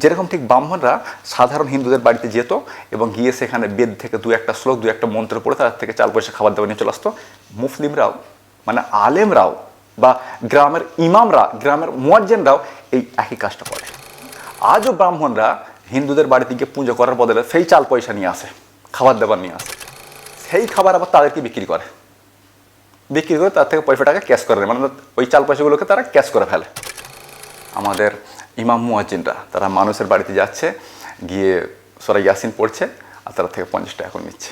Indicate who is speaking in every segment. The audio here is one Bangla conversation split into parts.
Speaker 1: যেরকম ঠিক ব্রাহ্মণরা সাধারণ হিন্দুদের বাড়িতে যেত এবং গিয়ে সেখানে বেদ থেকে দু একটা শ্লোক, দু একটা মন্ত্র পড়ে তার থেকে চাল পয়সা খাবার দাবার নিয়ে চলে আসতো। মুসলিমরাও মানে আলেমরাও বা গ্রামের ইমামরা, গ্রামের মুয়াজ্জেনরাও এই একই কাজটা করে। আজও ব্রাহ্মণরা হিন্দুদের বাড়িতে গিয়ে পুজো করার বদলে সেই চাল পয়সা নিয়ে আসে, খাবার দাবার নিয়ে আসে। সেই খাবার আবার তাদেরকে বিক্রি করে। বিক্রি করে তার থেকে পয়সাটাকে ক্যাশ করে মানে ওই চাল পয়সাগুলোকে তারা ক্যাশ করে ফেলে। আমাদের ইমাম মুয়াজ্জিনরা, তারা মানুষের বাড়িতে যাচ্ছে, গিয়ে সরা ইয়াসিন পড়ছে, আর তারা থেকে পঞ্চাশ টাকা করে নিচ্ছে।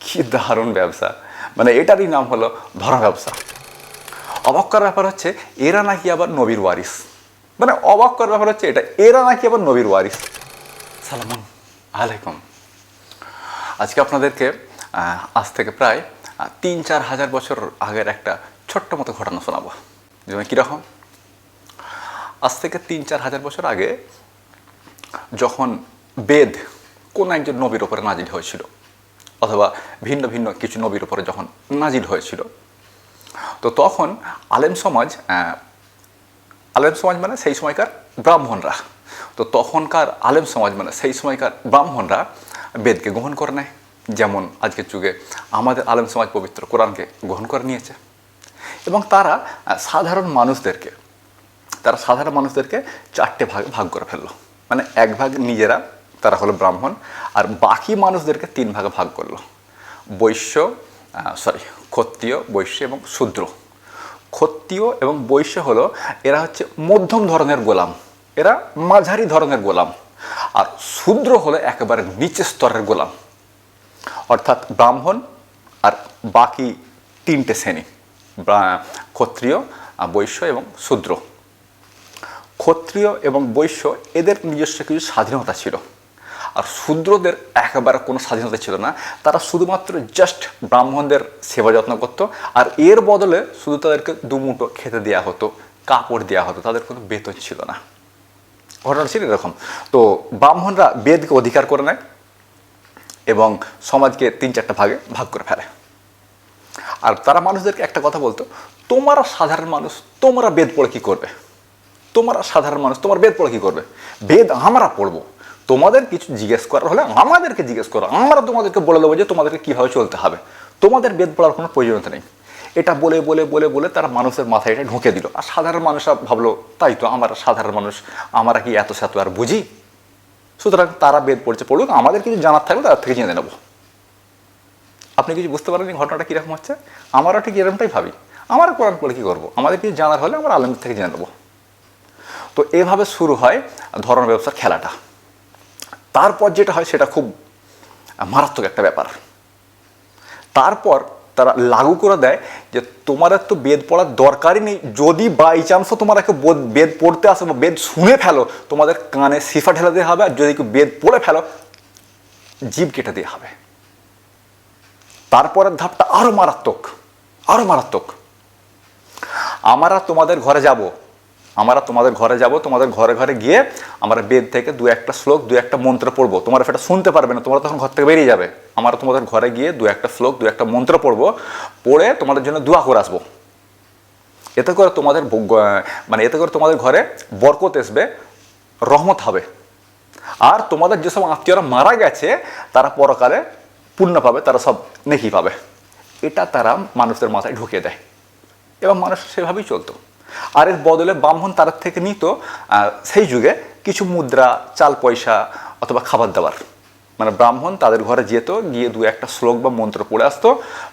Speaker 1: কী দারুণ ব্যবসা। মানে এটারই নাম হলো ধরা ব্যবসা। অবাক করার ব্যাপার হচ্ছে, এরা নাকি আবার নবীর ওয়ারিস। মানে অবাক করার ব্যাপার হচ্ছে এটা, এরা নাকি আবার নবীর ওয়ারিস। সালামুন আলাইকুম। আজকে আপনাদেরকে আজ থেকে প্রায় তিন চার হাজার বছর আগের একটা ছোট্ট মতো ঘটনা শোনাবো। যেমন কীরকম? আজ থেকে তিন, চার হাজার বছর আগে যখন বেদ কোন একজন নবীর ওপরে নাজিল হয়েছিল, অথবা ভিন্ন ভিন্ন কিছু নবীর উপরে যখন নাজিল হয়েছিল, তো তখন আলেম সমাজ আলেম সমাজ মানে সেই সময়কার ব্রাহ্মণরা। তো তখনকার আলেম সমাজ মানে সেই সময়কার ব্রাহ্মণরা বেদকে গ্রহণ করে নেয়। যেমন আজকের যুগে আমাদের আলেম সমাজ পবিত্র কোরআনকে গ্রহণ করে নিয়েছে। এবং তারা সাধারণ মানুষদেরকে তারা সাধারণ মানুষদেরকে চারটে ভাগে, ভাগ করে ফেলল। মানে এক ভাগ নিজেরা, তারা হলো ব্রাহ্মণ, আর বাকি মানুষদেরকে তিন ভাগে ভাগ করল। বৈশ্য সরি ক্ষত্রিয়, বৈশ্য এবং শূদ্র। ক্ষত্রিয় এবং বৈশ্য হলো এরা হচ্ছে মধ্যম ধরনের গোলাম। এরা মাঝারি ধরনের গোলাম। আর শূদ্র হলো একেবারে নিচের স্তরের গোলাম। অর্থাৎ ব্রাহ্মণ আর বাকি তিনটে শ্রেণি ক্ষত্রিয় বৈশ্য এবং শূদ্র। ক্ষত্রিয় এবং বৈশ্য, এদের নিজস্ব কিছু স্বাধীনতা ছিল। আর শূদ্রদের একেবারে কোনো স্বাধীনতা ছিল না। তারা শুধুমাত্র জাস্ট ব্রাহ্মণদের সেবা যত্ন করতো। আর এর বদলে শুধু তাদেরকে দুমুটো খেতে দেওয়া হতো, কাপড় দেওয়া হতো, তাদের কোনো বেতন ছিল না। ঘটনা ছিল এরকম। তো ব্রাহ্মণরা বেদকে অধিকার করে নেয় এবং সমাজকে তিন চারটা ভাগে ভাগ করে ফেলে। আর তারা মানুষদেরকে একটা কথা বলতো, তোমরা সাধারণ মানুষ, তোমরা বেদ পড়ে কী করবে? তোমরা সাধারণ মানুষ, তোমার বেদ পড়ে কি করবে? বেদ আমরা পড়ব। তোমাদের কিছু জিজ্ঞেস করার হলে আমাদেরকে জিজ্ঞেস করো। আমরা তোমাদেরকে বলে দেবো যে তোমাদেরকে কীভাবে চলতে হবে। তোমাদের বেদ পড়ার কোনো প্রয়োজনীয়তা নেই। এটা বলে বলে বলে বলে তারা মানুষের মাথায় এটা ঢুকে দিল। আর সাধারণ মানুষরা ভাবলো, তাই তো, আমরা সাধারণ মানুষ, আমরা কি এত সাত আর বুঝি? সুতরাং তারা বেদ পড়ছে, পড়ুক। আমাদের কিছু জানার থাকলে তার থেকে জেনে নেব। আপনি কিছু বুঝতে পারেন ঘটনাটা কীরকম হচ্ছে? আমারও ঠিক এরকমটাই ভাবি। আমার কোরআন পড়ে কী করব? আমাদের কিছু জানার হলে আমরা আলমের থেকে জেনে নেব। তো এভাবে শুরু হয় ধরন ব্যবসার খেলাটা। তারপর যেটা হয় সেটা খুব মারাত্মক একটা ব্যাপার। তারপর তারা লাগু করে দেয় যে তোমাদের তো বেদ পড়ার দরকারই নেই, যদি বাই চান্সও তোমরা বোধ- বেদ পড়তে আসো বা বেদ শুনে ফেলো, তোমাদের কানে সিফা ঢেলে দেওয়া হবে আর যদি কেউ বেদ পড়ে ফেলো, জীব কেটে দেওয়া হবে। তারপরের ধাপটা আরও মারাত্মক আরও মারাত্মক। আমরা তোমাদের ঘরে যাব আমরা তোমাদের ঘরে যাব, তোমাদের ঘরে ঘরে গিয়ে আমরা বেদ থেকে দু একটা শ্লোক, দু একটা মন্ত্র পড়ব। তোমরা সেটা শুনতে পারবে না, তোমরা তখন ঘর থেকে বেরিয়ে যাবে। আমরা তোমাদের ঘরে গিয়ে দু একটা শ্লোক, দু একটা মন্ত্র পড়ব, পড়ে তোমাদের জন্য দোয়া করে আসব। এতে করে তোমাদের মানে এতে করে তোমাদের ঘরে বরকত আসবে রহমত হবে। আর তোমাদের যেসব আত্মীয়রা মারা গেছে, তারা পরকালে পুণ্য পাবে, তারা সব নেকি পাবে। এটা তারা মানুষদের মাথায় ঢুকিয়ে দেয়। এবং মানুষ সেভাবেই চলতো। আর এর বদলে ব্রাহ্মণ তার থেকে নিত সেই যুগে কিছু মুদ্রা, চাল পয়সা অথবা খাবার দাবার। মানে ব্রাহ্মণ তাদের ঘরে যেত, গিয়ে দু একটা শ্লোক বা মন্ত্র পড়ে আসতো।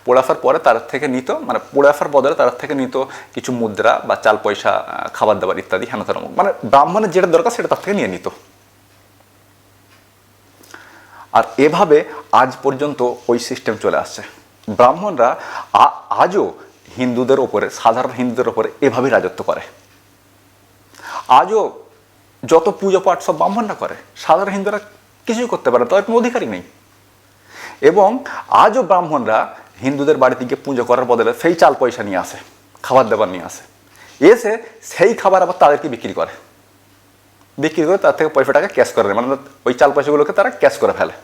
Speaker 1: পড়ে আসার পরে তার থেকে নিত মানে পড়ে আসার বদলে তার থেকে নিত কিছু মুদ্রা বা চাল পয়সা খাবার দাবার ইত্যাদি হেন তেন মানে ব্রাহ্মণের যেটা দরকার সেটা তার থেকে নিয়ে নিত। আর এভাবে আজ পর্যন্ত ওই সিস্টেম চলে আসছে। ব্রাহ্মণরা আজও হিন্দুদের ওপরে সাধারণ হিন্দুদের ওপরে এভাবেই রাজত্ব করে। আজও যত পুজো পাঠ সব ব্রাহ্মণরা করে, সাধারণ হিন্দুরা কিছুই করতে পারে তাদের কোনো অধিকারই নেই। এবং আজও ব্রাহ্মণরা হিন্দুদের বাড়িতে গিয়ে পুজো করার বদলে সেই চাল পয়সা নিয়ে আসে, খাবার দাবার নিয়ে আসে। এসে সেই খাবার আবার তাদেরকে বিক্রি করে। বিক্রি করে তার থেকে পয়সাটাকে ক্যাশ করে মানে ওই চাল পয়সাগুলোকে তারা ক্যাশ করে ফেলে।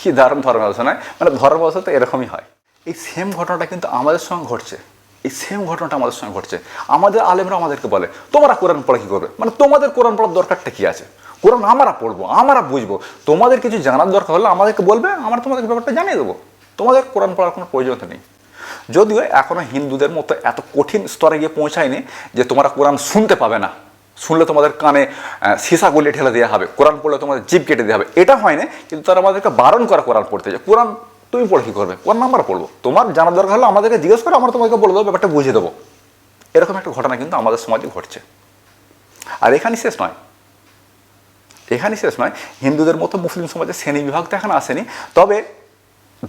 Speaker 1: কি দারুণ ধর্ম ব্যবসা নয় মানে ধর্ম তো এরকমই হয়। এই সেম ঘটনাটা কিন্তু আমাদের সঙ্গে ঘটছে। এই সেম ঘটনাটা আমাদের সঙ্গে ঘটছে। আমাদের আলেমরা আমাদেরকে বলে, তোমরা কোরআন পড়া কি করবে? মানে তোমাদের কোরআন পড়ার দরকারটা কি আছে? কোরআন আমরা পড়ব, আমরা বুঝব। তোমাদের কিছু জানার দরকার হলে আমাদেরকে বলবে, আমরা তোমাদের ব্যাপারটা জানিয়ে দেবো। তোমাদের কোরআন পড়ার কোনো প্রয়োজনীয়তা নেই। যদিও এখনও হিন্দুদের মতো এত কঠিন স্তরে গিয়ে পৌঁছায়নি যে তোমরা কোরআন শুনতে পাবে না। শুনলে তোমাদের কানে সীসা গলিয়ে ঠেলে দেওয়া হবে। কোরআন পড়লে তোমাদের জিভ কেটে দেওয়া হবে। এটা হয় না কিন্তু তারা আমাদেরকে বারণ করা কোরআন পড়তে যায়। কোরআন তুমি পড়ে কী করবে? কোরআন নাম্বার পড়ব। তোমার জানার দরকার হলে আমাদেরকে জিজ্ঞেস করে, আমরা তোমাকে বলে দেবো, ব্যাপারটা বুঝিয়ে দেবো। এরকম একটা ঘটনা কিন্তু আমাদের সমাজে ঘটছে। আর এখানে শেষ নয়। এখানে শেষ নয়। হিন্দুদের মতো মুসলিম সমাজে শ্রেণি বিভাগ তো এখন আসেনি। তবে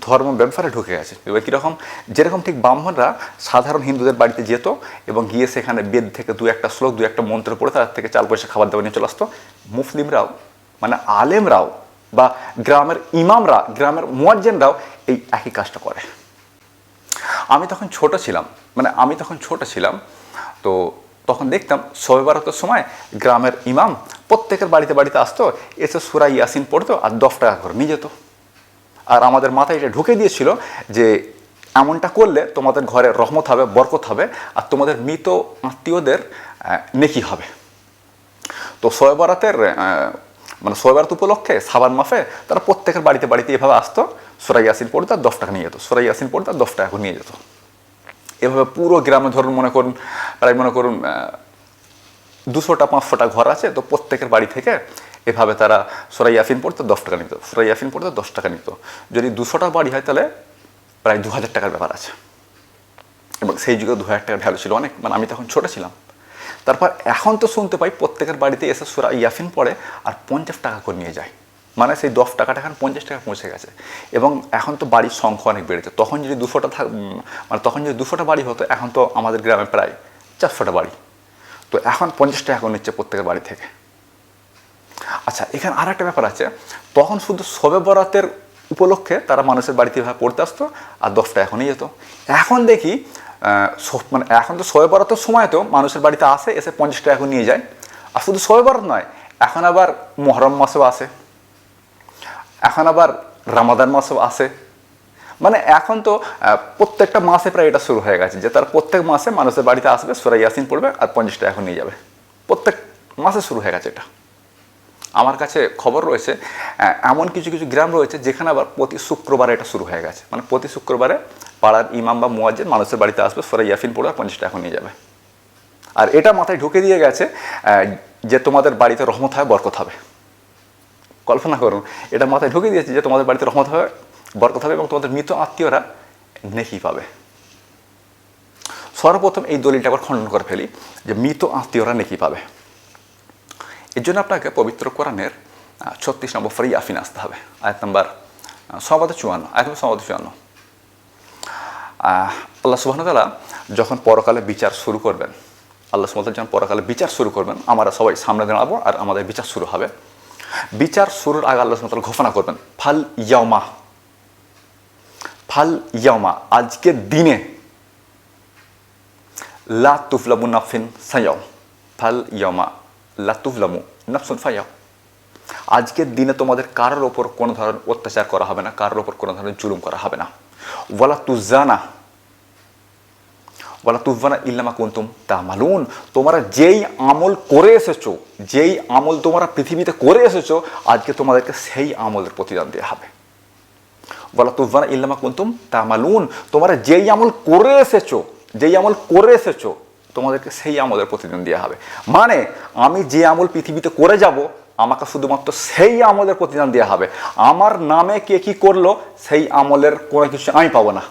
Speaker 1: ধর্ম ব্যবসারে ঢুকে গেছে। এবার কীরকম যেরকম ঠিক ব্রাহ্মণরা সাধারণ হিন্দুদের বাড়িতে যেত এবং গিয়ে সেখানে বেদ থেকে দু একটা শ্লোক, দু একটা মন্ত্র পড়ে তার থেকে চাল পয়সা খাবার দাবার নিয়ে চলে আসতো, মুসলিমরাও মানে আলেমরাও বা গ্রামের ইমামরা গ্রামের মোয়াজ্জেনরাও এই একই কাজটা করে। আমি তখন ছোট ছিলাম মানে আমি তখন ছোট ছিলাম তো তখন দেখতাম শবে বারাতের সময় গ্রামের ইমাম প্রত্যেকের বাড়িতে বাড়িতে আসতো এসে সুরা ইয়াসিন পড়তো আর দশ টাকা করে নিয়ে যেত। আর আমাদের মাথায় এটা ঢুকে দিয়েছিল যে এমনটা করলে তোমাদের ঘরে রহমত হবে বরকত হবে আর তোমাদের মৃত আত্মীয়দের নেকি হবে। তো শবে বরাতের আহ, মানে শবে বরাত উপলক্ষে, সাবান মাসে তারা প্রত্যেকের বাড়িতে বাড়িতে এভাবে আসতো সোরাই ইয়াসিন পড়তো আর দশ টাকা নিয়ে যেত সোরাই ইয়াসিন পড়তো আর দশ টাকা নিয়ে যেত। এভাবে পুরো গ্রামে ধরুন মনে করুন, প্রায় মনে করুন দুশোটা, পাঁচশোটা ঘর আছে, তো প্রত্যেকের বাড়ি থেকে এভাবে তারা সোরাই ইয়াসিন পড়তে দশ টাকা নিত সোরাই ইয়াসিন পড়তে দশ টাকা নিত। যদি দুশোটা বাড়ি হয় তাহলে প্রায় দু হাজার টাকার ব্যাপার আছে। এবং সেই যুগে দু হাজার টাকা ভ্যালু ছিল অনেক মানে আমি তখন ছোটো ছিলাম। তারপর এখন তো শুনতে পাই প্রত্যেকের বাড়িতে এসে সুরা ইয়াফিন পড়ে আর পঞ্চাশ টাকা করে নিয়ে যায়। মানে সেই দশ টাকাটা এখন পঞ্চাশ টাকা পৌঁছে গেছে। এবং এখন তো বাড়ির সংখ্যা অনেক বেড়েছে। তখন যদি দুশোটা থাক মানে তখন যদি দুশোটা বাড়ি হতো, এখন তো আমাদের গ্রামে প্রায় চারশোটা বাড়ি। তো এখন পঞ্চাশ টাকা করে নিচ্ছে প্রত্যেকের বাড়ি থেকে। আচ্ছা এখানে আর একটা ব্যাপার আছে। তখন শুধু শবে বরাতের উপলক্ষে তারা মানুষের বাড়িতে এভাবে পড়তে আসতো আর দশটা এখনই যেত। এখন দেখি মানে এখন তো শবে বরাতের সময় তো, মানুষের বাড়িতে আসে, এসে পঞ্চাশ টাকা এখন নিয়ে যায়। আর শুধু শবে বরাত নয়, এখন আবার মহরম মাসেও আসে। এখন আবার রামাদান মাসেও আসে। মানে এখন তো প্রত্যেকটা মাসে প্রায় এটা শুরু হয়ে গেছে, যে তার প্রত্যেক মাসে মানুষের বাড়িতে আসবে, সুরা ইয়াসিন পড়বে আর পঞ্চাশ টাকা এখন নিয়ে যাবে। প্রত্যেক মাসে শুরু হয়ে গেছে এটা। আমার কাছে খবর রয়েছে এমন কিছু কিছু গ্রাম রয়েছে যেখানে আবার প্রতি শুক্রবারে এটা শুরু হয়ে গেছে। মানে প্রতি শুক্রবারে পাড়ার ইমাম বা মুয়াজ্জেন মানুষের বাড়িতে আসবে, সোরা ইয়াফিন আর পঞ্চাশ টাকা নিয়ে যাবে। আর এটা মাথায় ঢুকে দিয়ে গেছে যে তোমাদের বাড়িতে রহমত হয়, বরকত হবে। কল্পনা করুন, এটা মাথায় ঢুকে দিয়েছে যে তোমাদের বাড়িতে রহমত হবে বরকত হবে এবং তোমাদের মৃত আত্মীয়রা নেকি পাবে। সর্বপ্রথম এই দলিলটা আবার খণ্ডন করে ফেলি, যে মৃত আত্মীয়রা নেকি পাবে। এর জন্য আপনাকে পবিত্র কোরআনের ছত্রিশ নম্বর ফরি ইয়াফিন আসতে হবে, আয়াত নম্বর সমাদ চুয়ান্ন, আয়াত নম্বর সমাদ চুয়ান্ন। আল্লাহ সুবাহতালা যখন পরকালে বিচার শুরু করবেন, আল্লাহ সুবাহ যখন পরকালে বিচার শুরু করবেন, আমরা সবাই সামনে দাঁড়াবো আর আমাদের বিচার শুরু হবে। বিচার শুরুর আগে আল্লাহ সুবাহ ঘোষণা করবেন, ফাল ইয়ামা ফাল ইয়ামা আজকের দিনে লা তুফলামু নাফিন সায়াও ফাল ইয়ামা লা তুফলামু নাফসুন ফায়াও আজকের দিনে তোমাদের কারোর ওপর কোনো ধরনের অত্যাচার করা হবে না, কারোর ওপর কোনো ধরনের জুলুম করা হবে না। ওয়ালা তুজানা ওয়ালা তুজানা ইল্লামা কুন্তুম তামালুন। তোমরা যেই আমল করে এসেছ, যেই আমল তোমরা পৃথিবীতে করে এসেছ, আজকে তোমাদেরকে সেই আমলের প্রতিদান দেওয়া হবে। বলা তুফানা ইল্লামা কুন্তুম তামালুন। তোমরা যেই আমল করে এসেছ, যেই আমল করে এসেছ, তোমাদেরকে সেই আমলের প্রতিদান দেওয়া হবে। মানে আমি যে আমল পৃথিবীতে করে যাব, আমাকে শুধুমাত্র সেই আমলের প্রতিদান দেওয়া হবে। আমার নামে কে কি করল, সেই আমলের কোনো কিছু আমি পাবো না।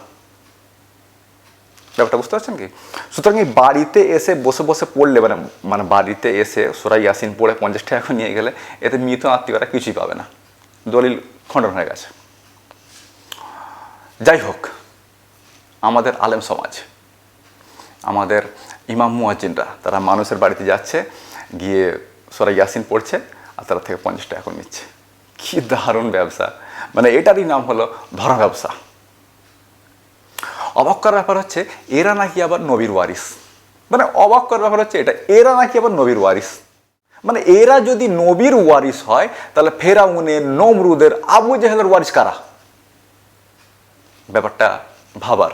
Speaker 1: ব্যাপারটা বুঝতে পারছেন কি? সুতরাং এই বাড়িতে এসে বসে বসে পড়লে মানে মানে বাড়িতে এসে সোরাই ইয়াসিন পড়ে পঞ্চাশ টাকা নিয়ে গেলে এতে মৃত আত্মীয়রা কিছুই পাবে না। দলিল খণ্ডন হয়ে গেছে। যাই হোক, আমাদের আলেম সমাজ, আমাদের ইমাম মুয়াজ্জিনরা, তারা মানুষের বাড়িতে যাচ্ছে, গিয়ে সোরা ইয়াসিন পড়ছে, আর তারা থেকে পঞ্চাশ টাকা করে নিচ্ছে। কি দারুণ ব্যবসা। মানে এটারই নাম হলো ধরা ব্যবসা। অবাক করার ব্যাপার হচ্ছে, এরা নাকি আবার নবীর ওয়ারিস? মানে অবাক করার ব্যাপার হচ্ছে, এটা এরা নাকি আবার নবীর ওয়ারিস? মানে এরা যদি নবীর ওয়ারিস হয়, তাহলে ফেরাউনের, নমরুদের, আবু জাহেলের ওয়ারিস কারা? ব্যাপারটা ভাবার।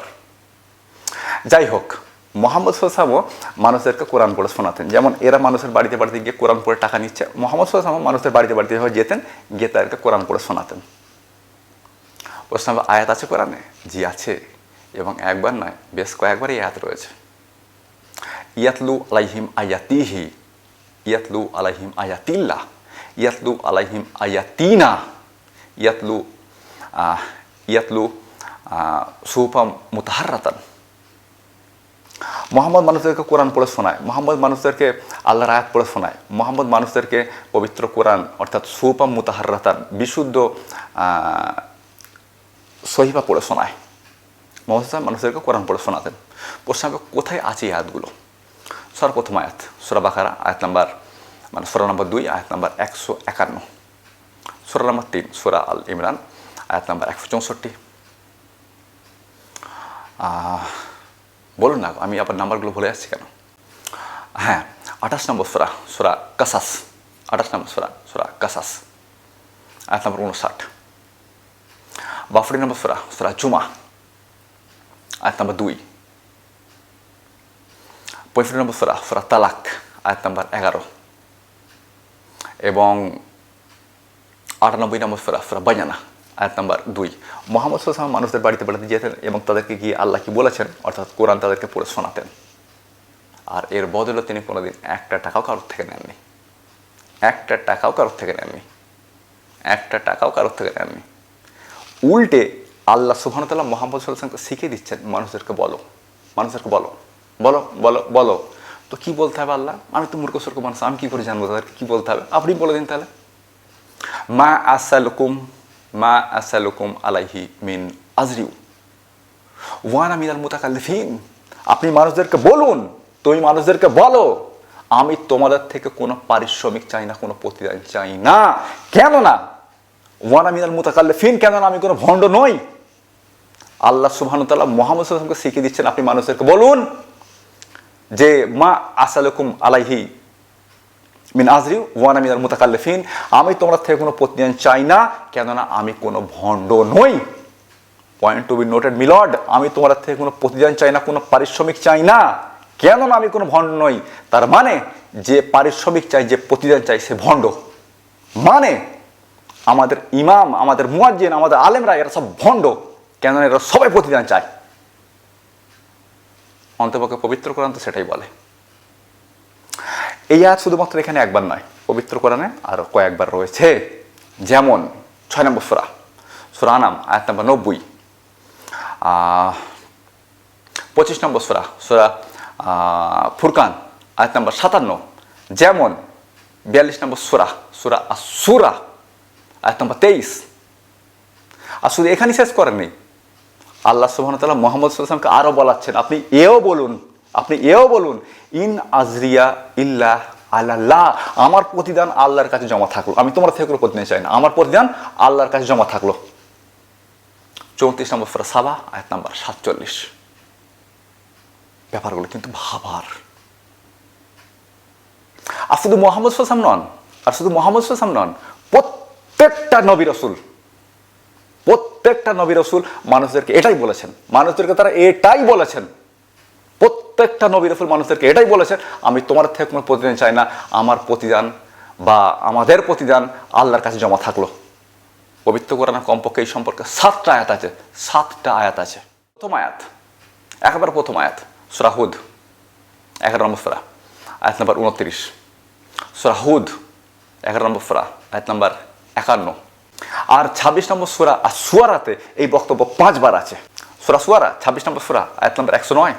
Speaker 1: যাই হোক, মোহাম্মদ সাল্লামও মানুষদেরকে কোরআন পড়ে শোনাতেন। যেমন এরা মানুষের বাড়িতে বাড়িতে গিয়ে কোরআন পড়ে টাকা নিচ্ছে, মোহাম্মদ সাল্লামও মানুষের বাড়িতে বাড়িতে যেতেন, গিয়ে তাদেরকে কোরআন পড়ে শোনাতেন। প্রশ্ন আয়াত আছে কোরআনে? জি, আছে। এবং একবার নয়, বেশ কয়েকবার এই আয়াত রয়েছে। ইয়াতলু আলাইহিম আয়াতিহি, ইয়াতলু আলাইহিম আয়াতিল্লাহ, ইয়াতলু আলাইহিম আয়াতিনা, ইয়াতলু ইয়াতলু সুপাম মুতাহারাতান। মোহাম্মদ মানুষদেরকে কোরআন পড়ে শোনায়, মোহাম্মদ মানুষদেরকে আল্লাহর আয়াত পড়ে শোনায়, মোহাম্মদ মানুষদেরকে পবিত্র কোরআন, অর্থাৎ সুপাম মুতাহারাতান, বিশুদ্ধ সহিবা পড়ে শোনায়। সাল্লাম মানুষদেরকে কোরআন পড়ে শোনাতেন। প্রশ্ন কোথায় আছে এই আয়াতগুলো? সর্বপ্রথম আয়াত, সুরা বাকারা, আয়াত নাম্বার মানে সুরা নম্বর দুই, আয়াত নাম্বার একশো একান্ন। সুরা নম্বর তিন, সুরা আল ইমরান, আয়াত নাম্বার একশো চৌষট্টি। বলুন না, আমি আবার নাম্বারগুলো ভুলে যাচ্ছি কেন? হ্যাঁ আঠাশ নম্বর সুরা সুরা কাসাস, আঠাশ নম্বর সুরা সুরা কাসাস, আয়াত নম্বর উনষাট বাফরি নম্বর সুরা সুরা জুমা আয়াত নম্বর দুই পঁয়ষট্টি নম্বর সুরা সুরা তালাক আয়াত নম্বর এগারো এবং আটানব্বই নম্বর সুরা সুরা বাজানা আয়াত নম্বর দুই মোহাম্মদ সাল্লাম মানুষদের বাড়িতে বাড়িতে যেতেন এবং তাদেরকে গিয়ে আল্লাহ কি বলেছেন অর্থাৎ কোরআন তাদেরকে পড়ে শোনাতেন আর এর বদলে তিনি কোনোদিন একটা টাকাও কারোর থেকে নেননি একটা টাকাও কারোর থেকে নেননি একটা টাকাও কারোর থেকে নেননি উল্টে আল্লাহ সুবহানতাল্লাহ মোহাম্মদ সাল্লামকে শিখিয়ে দিচ্ছেন, মানুষদেরকে বলো মানুষদেরকে বলো বলো বলো বলো। তো কি বলতে হবে আল্লাহ? আমি তো মূর্খ সূর্খ মানুষ, আমি কী করে জানব তাদেরকে কী বলতে হবে? আপনি বলে দিন তাহলে। মা আসালুকুম মা আসালুকুম আলাইহি মিন আজরিউ ওয়ান আমিনাল মুতাকাল্লিফিন। আপনি মানুষদেরকে বলুন, তুমি মানুষদেরকে বলো, আমি তোমাদের থেকে কোনো পারিশ্রমিক চাই না, কোনো প্রতিদান চাই না। কেন না ওয়ান আমিনাল মুতাকাল্লিফিন কেন না আমি কোনো ভণ্ড নই। আল্লাহ সুবহানুতাল্লাহ মোহাম্মদ সাল্লামকে শিখিয়ে দিচ্ছেন, আপনি মানুষদেরকে বলুন যে, মা আসালুকুম আলাইহি মিন আজরি ওয়ানা মিনাল মুতাকাল্লিফিন, আমি তোমরা থেকে কোনো প্রতিদান চাই না, কেননা আমি কোনো ভণ্ড নই। পয়েন্ট টু বি নোটেড মিলড আমি তোমার থেকে কোনো প্রতিদান চাই না, কোনো পারিশ্রমিক চাই না। কেননা আমি কোনো ভণ্ড নই। তার মানে যে পারিশ্রমিক চাই, যে প্রতিদান চাই, সে ভণ্ড। মানে আমাদের ইমাম, আমাদের মুয়াজ্জিন, আমাদের আলেমরা, এরা সব ভণ্ড। কেননা এরা সবাই প্রতিদান চায়। অন্তপক্ষে পবিত্র কোরআন তো সেটাই বলে। এই আয়াত শুধুমাত্র এখানে একবার নয়, পবিত্র কোরআনে আরও কয়েকবার রয়েছে। যেমন ছয় নম্বর সুরা সুরা নাম আয়াত নম্বর নব্বই। পঁচিশ নম্বর সুরা সুরা ফুরকান, আয়াত নম্বর সাতান্ন। যেমন বিয়াল্লিশ নম্বর সুরা সুরা সুরা আয়াত নম্বর তেইশ। আর শুধু এখানেই শেষ করেননি আল্লাহ সুবাহতাল্লাহ মোহাম্মদ সাল্লামকে আরও বলাচ্ছেন। আপনি এও বলুন, আপনি এও বলুন, ইন আজরিয়া ইল্লাহ আল্লাহ আমার প্রতিদান আল্লাহর কাছে জমা থাকল। আমি তোমার থেকে কোনো প্রতিদান চাই না। আমার প্রতিদান আল্লাহর কাছে জমা থাকল। চৌত্রিশ নম্বর ফেরা সাবা, আয়াত নাম্বার সাতচল্লিশ। ব্যাপারগুলো কিন্তু ভাবার। আর শুধু মোহাম্মদ সাল্লাম নন, আর শুধু মোহাম্মদ সাল্লাম নন, প্রত্যেকটা নবী রসুল প্রত্যেকটা নবী রসুল মানুষদেরকে এটাই বলেছেন। মানুষদেরকে তারা এটাই বলেছেন। প্রত্যেকটা নবী রসুল মানুষদেরকে এটাই বলেছেন, আমি তোমার থেকে কোনো প্রতিদান চাই না। আমার প্রতিদান বা আমাদের প্রতিদান আল্লাহর কাছে জমা থাকল। পবিত্র কোরআনের কমপক্ষে এই সম্পর্কে সাতটা আয়াত আছে, সাতটা আয়াত আছে। প্রথম আয়াত, একেবারে প্রথম আয়াত সুরাহুদ এগারো নম্বর সুরা, আয়াত নাম্বার উনত্রিশ। সুরাহুদ এগারো নম্বর সুরা, আয়াত নাম্বার একান্ন। আর ছাব্বিশ নম্বর সুরা আর সুয়ারাতে এই বক্তব্য পাঁচবার আছে। সুরা সুয়ারা, ছাব্বিশ নম্বর সুরা, আয়াত নম্বর একশো নয়।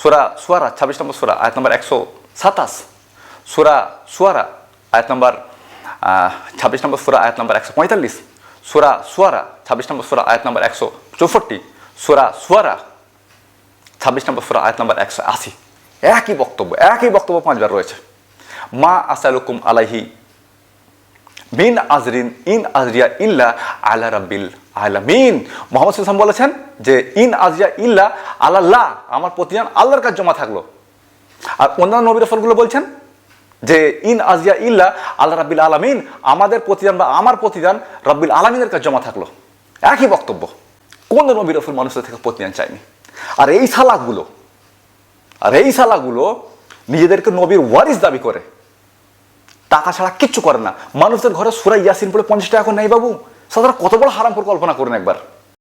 Speaker 1: সুরা সুয়ারা, ছাব্বিশ নম্বর সুরা, আয়াত নম্বর একশো সাতাশ। সুরা সুয়ারা, আয়াত নম্বর ছাব্বিশ নম্বর সুরা, আয়াত নম্বর একশো পঁয়তাল্লিশ। সুরা সুয়ারা, ছাব্বিশ নম্বর সুরা, আয়াত নম্বর একশো চৌষট্টি। সুরা সুয়ারা, ছাব্বিশ নম্বর সুরা, আয়াত নম্বর একশো আশি। একই বক্তব্য একই বক্তব্য পাঁচবার রয়েছে। মা আসালুকুম আলাইহি বিন আজরিন, ইন আজরিয়া ইল্লা আলা রাব্বিল আলামিন। মোহাম্মদ সাল্লাম বলেছেন যে, ইন আজরিয়া ইল্লা আল্লাহ, আমার প্রতিদান আল্লাহর কাজ জমা থাকল। আর অন্যান্য নবী রসলগুলো বলছেন যে, ইন আজিয়া ইল্লা আল্লাহ রাব্বিল আলামিন, আমাদের প্রতিদান বা আমার প্রতিদান রাব্বিল আলামিনের কাছে জমা থাকল। একই বক্তব্য। কোন নবী রসুল মানুষের থেকে প্রতিদান চায়নি? আর এই সালাদগুলো, আর এই শালাগুলো নিজেদেরকে নবীর ওয়ারিস দাবি করে। টাকা ছাড়া কিচ্ছু করে না। মানুষদের ঘরে সুরাই ইয়াসিন পড়ে পঞ্চাশ টাকা এখন নেই বাবু। সাধারণ কত বড় হারাম পর কল্পনা করুন একবার।